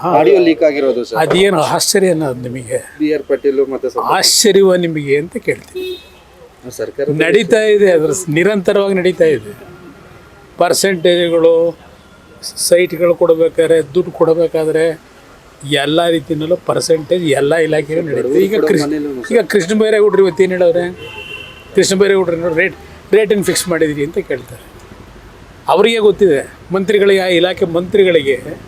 Audio leak ಆಗಿರೋದು sir. ಅದೇನು ಆಶ್ಚರ್ಯ ಅನ್ನೋದು ನಿಮಗೆ? ಬಿ ಆರ್ ಪಾಟೀಲ್ ಮತ್ತೆ ಸ್ವಲ್ಪ ಆಶ್ಚರ್ಯವ ನಿಮಗೆ ಅಂತ ಕೇಳ್ತೀನಿ. ಸರ್ಕಾರ ನಡೀತಾ ಇದೆ ಅದ್ರ ಸ್- ನಿರಂತರವಾಗಿ ನಡೀತಾ ಇದೆ. ಪರ್ಸೆಂಟೇಜ್ಗಳು ಸೈಟ್ಗಳು ಕೊಡಬೇಕಾದ್ರೆ ದುಡ್ಡು ಕೊಡಬೇಕಾದ್ರೆ ಎಲ್ಲ ರೀತಿಯಲ್ಲೂ ಪರ್ಸೆಂಟೇಜ್ ಎಲ್ಲ ಇಲಾಖೆಗಳು ನಡೀತದೆ. ಈಗ ಕೃಷ್ಣ ಮನೇಲೂ ಈಗ ಕೃಷ್ಣ ಬೈರೇಗೌಡ್ರು ಇವತ್ತು ಏನು ಹೇಳೋರೆ ಕೃಷ್ಣ ಬೈರೇಗೌಡ್ರು ರೇಟ್ ರೇಟನ್ನು ಫಿಕ್ಸ್ ಮಾಡಿದಿರಿ ಅಂತ ಕೇಳ್ತಾರೆ. ಅವರಿಗೆ ಗೊತ್ತಿದೆ ಮಂತ್ರಿಗಳಿಗೆ ಆ ಇಲಾಖೆ ಮಂತ್ರಿಗಳಿಗೆ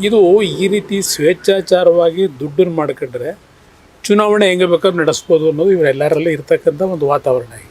ಇದು ಈ ರೀತಿ ಸ್ವೇಚ್ಛಾಚಾರವಾಗಿ ದುಡ್ಡನ್ನು ಮಾಡ್ಕೊಂಡ್ರೆ ಚುನಾವಣೆ ಹೆಂಗೆ ಬೇಕಾದ್ರೂ ನಡೆಸ್ಬೋದು ಅನ್ನೋದು ಇವರೆಲ್ಲರಲ್ಲಿ ಇರ್ತಕ್ಕಂಥ ಒಂದು ವಾತಾವರಣ.